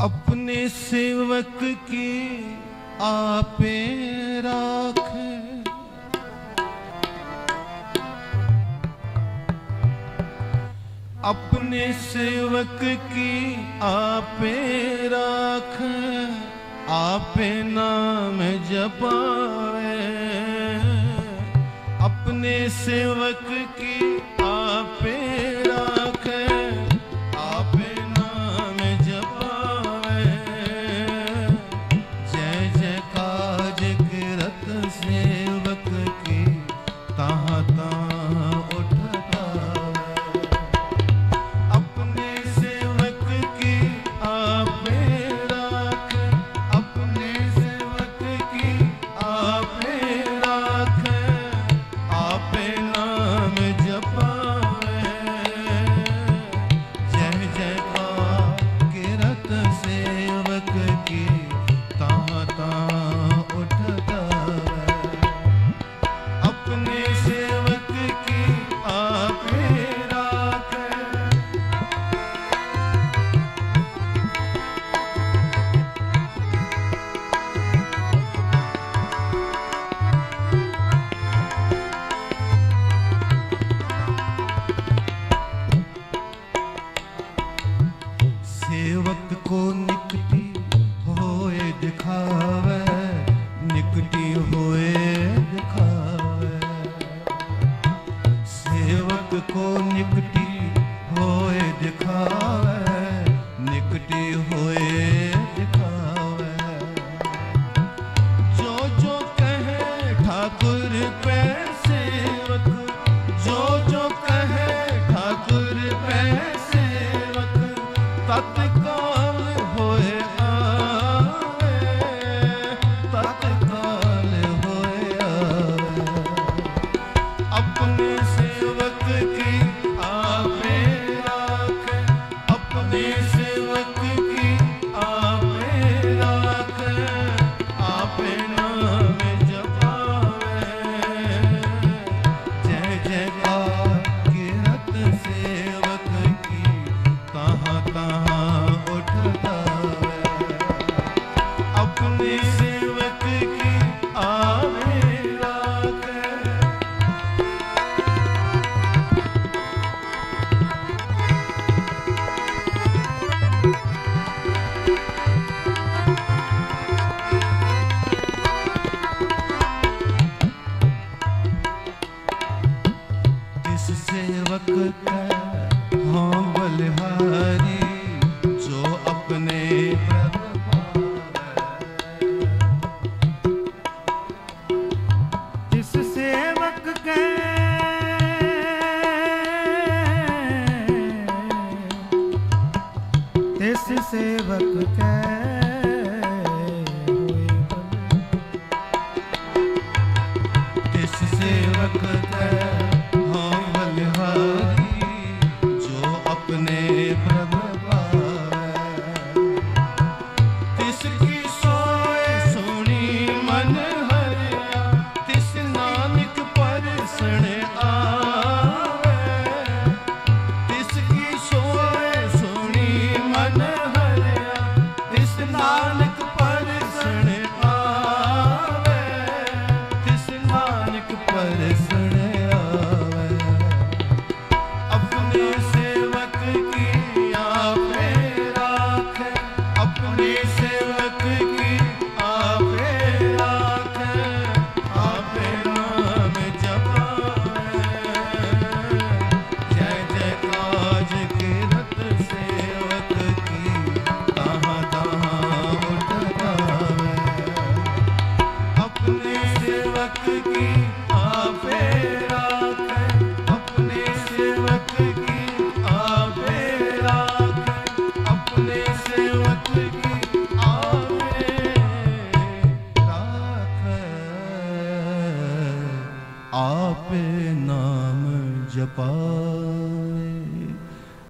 अपने सेवक की आपे राख अपने सेवक की आपे राख आपे नाम जपाए अपने सेवक की تكون ਤਿਸ ਸੇਵਕ ਕੈ ਸੇਵਕ ਕੈ ਆਪੇ ਨਾਮ ਜਪਾ।